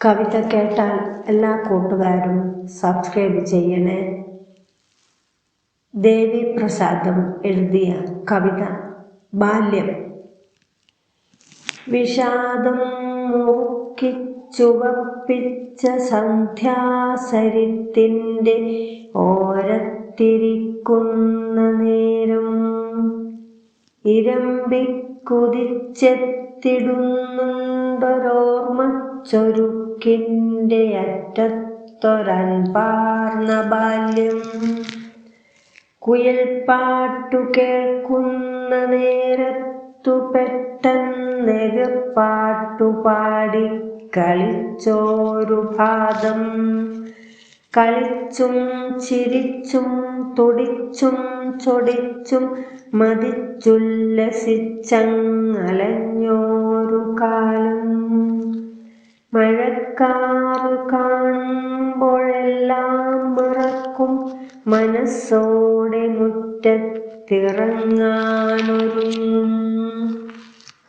കവിത കേട്ടാൽ എല്ലാ കൂട്ടുകാരും സബ്സ്ക്രൈബ് ചെയ്യണേ. ദേവി പ്രസാദം എഴുതിയ കവിത ബാല്യം. വിഷാദം മുറുക്കി ചുവപ്പിച്ച സന്ധ്യാസരിത്തിന്റെ ഓരത്തിരിക്കുന്ന നേരം ഇരമ്പിക്കുതിച്ചെത്തിടുന്നുണ്ടൊരോർമ്മച്ചൊരുക്കിന്റെ അറ്റത്തൊരൻപാർന്ന ബാല്യം. കുയിൽ പാട്ടു കേൾക്കുന്ന നേരത്തു പെട്ടെന്നെതിർ പാട്ടുപാടി കളിച്ചോരു ഭാഗം. കളിച്ചും ചിരിച്ചും തുടിച്ചും ചൊടിച്ചും മതിച്ചുല്ലസിച്ചങ്ങലഞ്ഞോരു കാലം. മഴക്കാറ് കാണുമ്പോഴെല്ലാം മറക്കും. മനസ്സോടെ മുറ്റത്തിറങ്ങാനൊരുങ്ങും.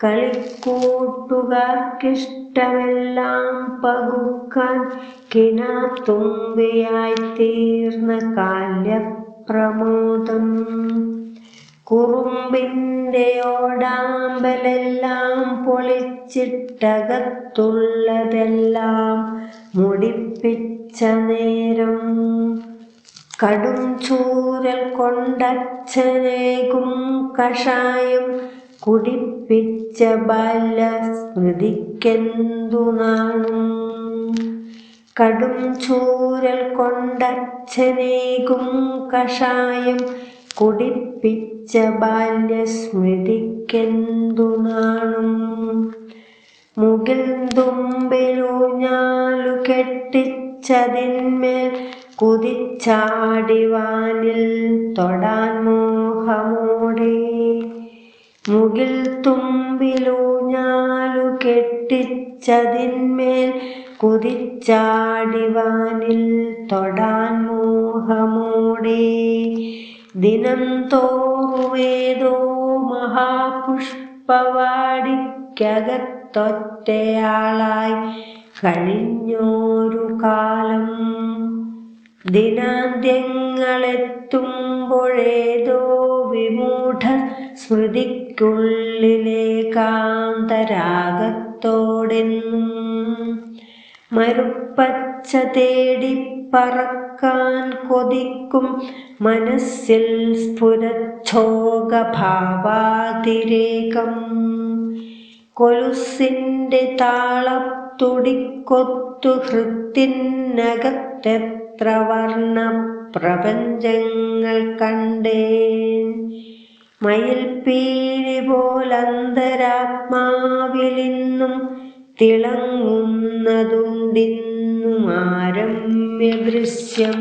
കളിക്കൂട്ടുകാർക്കിഷ്ടമെല്ലാം പകുക്കാൻ കിനാത്തുമ്പയായി തീർന്ന കാല്യപ്രമോദം കുറുമ്പിന്റെ ഓടാമ്പലെല്ലാം പൊളിച്ചിട്ടകത്തുള്ളതെല്ലാം മുടിപ്പിച്ച നേരം. കടും ചൂരൽ കൊണ്ടച്ഛനേകും കഷായം കുടിപ്പിച്ച ബാല്യസ്മൃതിക്കെന്തു നാണും കടും ചൂരൽ കൊണ്ടച്ഛനേകും കഷായം കുടിപ്പിച്ച ബാല്യസ്മൃതിക്കെന്തു നാണും മുകിൽ തുമ്പിലൂഞ്ഞാലു കെട്ടിച്ചതിന്മേൽ കുതിച്ചാടിവാനിൽ തൊടാൻ മോഹമോടെ. മുകിൽ തുമ്പിലൂഞ്ഞാലു കെട്ടിച്ചതിന്മേൽ കുതിച്ചാടിവാനിൽ തൊടാൻ മോഹമോടെ. ദിനം തോറുമേതോ മഹാപുഷ്പവാടിക്കകത്തൊറ്റയാളായി കഴിഞ്ഞോരു കാലം ദിനാന്ത്യങ്ങളെത്തുമ്പോഴേതോ വിമൂഢ സ്മൃതിക്കുള്ളിലേക്കാന്തരാഗത്തോടെന്നും മരുപ്പച്ച തേടി പറക്കാൻ കൊതിക്കും മനസ്സിൽ സ്ഫുരച്ഛോകഭാവാതിരേകം കൊലുസിന്റെ താളത്തുടിക്കൊത്തു ഹൃത്തിനകത്തെത്ര വർണ പ്രപഞ്ചങ്ങൾ കണ്ടേ മയിൽപ്പീലി പോലന്തരാത്മാവിലിന്നും തിളങ്ങുന്നതുണ്ടിന്നും ആരമ്യ ദൃശ്യം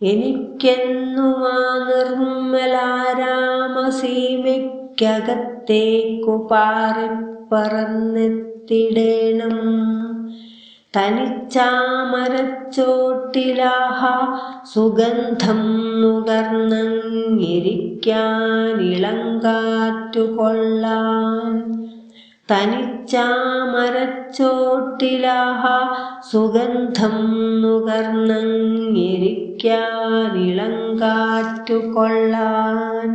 എനിക്കെന്നും ആ നിർമ്മലാരാമസീമയ്ക്കകത്തേക്കു പാറിപ്പറന്നെത്തിടേണം തനിച്ചാമരച്ചോട്ടിലാഹ സുഗന്ധം നുകർന്നിരിക്കാനിളങ്കാറ്റു കൊള്ളാൻ തനിച്ചാമരച്ചോട്ടിലാഹ സുഗന്ധം നുകർന്നിരിക്കാനിളങ്കാറ്റു കൊള്ളാൻ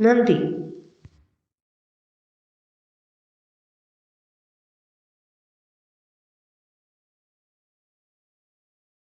നന്ദി.